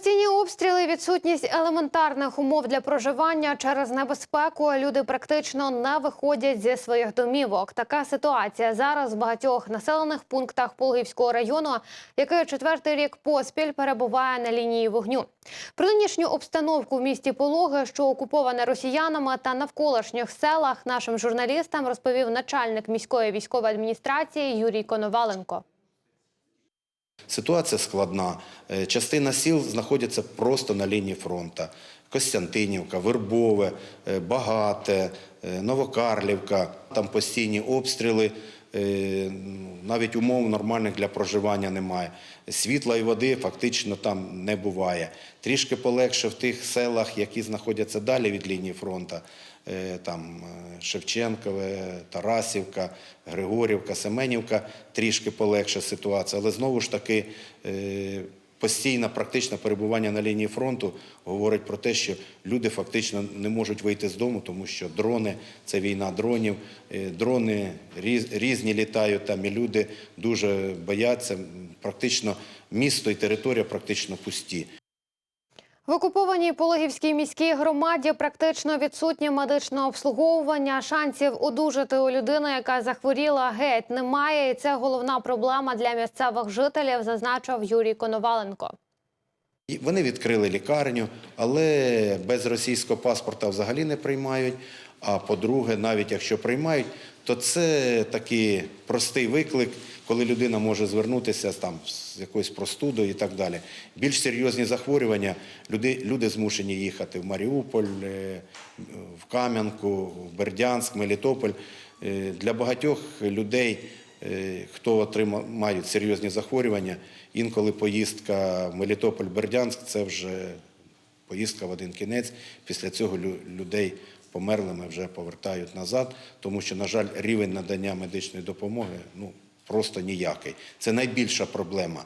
Постійні обстріли, відсутність елементарних умов для проживання через небезпеку. Люди практично не виходять зі своїх домівок. Така ситуація зараз в багатьох населених пунктах Пологівського району, який четвертий рік поспіль перебуває на лінії вогню. Про нинішню обстановку в місті Пологи, що окуповане росіянами та навколишніх селах, нашим журналістам розповів начальник міської військової адміністрації Юрій Коноваленко. Ситуація складна. Е, Частина сіл знаходяться просто на лінії фронту. Костянтинівка, Вербове, е, Багате, е, Новокарлівка. Там постійні обстріли. Е, Навіть умов нормальних для проживання немає. Світла і води фактично там не буває. Трішки полегше в тих селах, які знаходяться далі від лінії фронту. Е, Там е, Шевченкове, Тарасівка, Григорівка, Семенівка трішки полегша ситуація, але знову ж таки постійне практичне перебування на лінії фронту говорить про те, що люди фактично не можуть вийти з дому, тому що дрони це війна дронів, е, дрони різ- різні літають там, і люди дуже бояться. Практично місто і територія практично пусті. В окупованій Пологівській міській громаді практично відсутнє медичне обслуговування. Шансів одужати у людини, яка захворіла, геть немає. І це головна проблема для місцевих жителів, зазначив Юрій Коноваленко. Вони відкрили лікарню, але без російського паспорта взагалі не приймають. А по-друге, навіть якщо приймають, то це такий простий виклик, коли людина може звернутися там з якоюсь простудою і так далі. Більш серйозні захворювання люди, люди змушені їхати в Маріуполь, е, в Кам'янку, в Бердянськ, Мелітополь. Е, Для багатьох людей Е, хто отримав, мають серйозні захворювання, інколи поїздка в Мелітополь-Бердянськ це вже поїздка в один кінець. Після цього лю- людей померлими вже повертають назад, тому що, на жаль, рівень надання медичної допомоги ну, просто ніякий. Це найбільша проблема.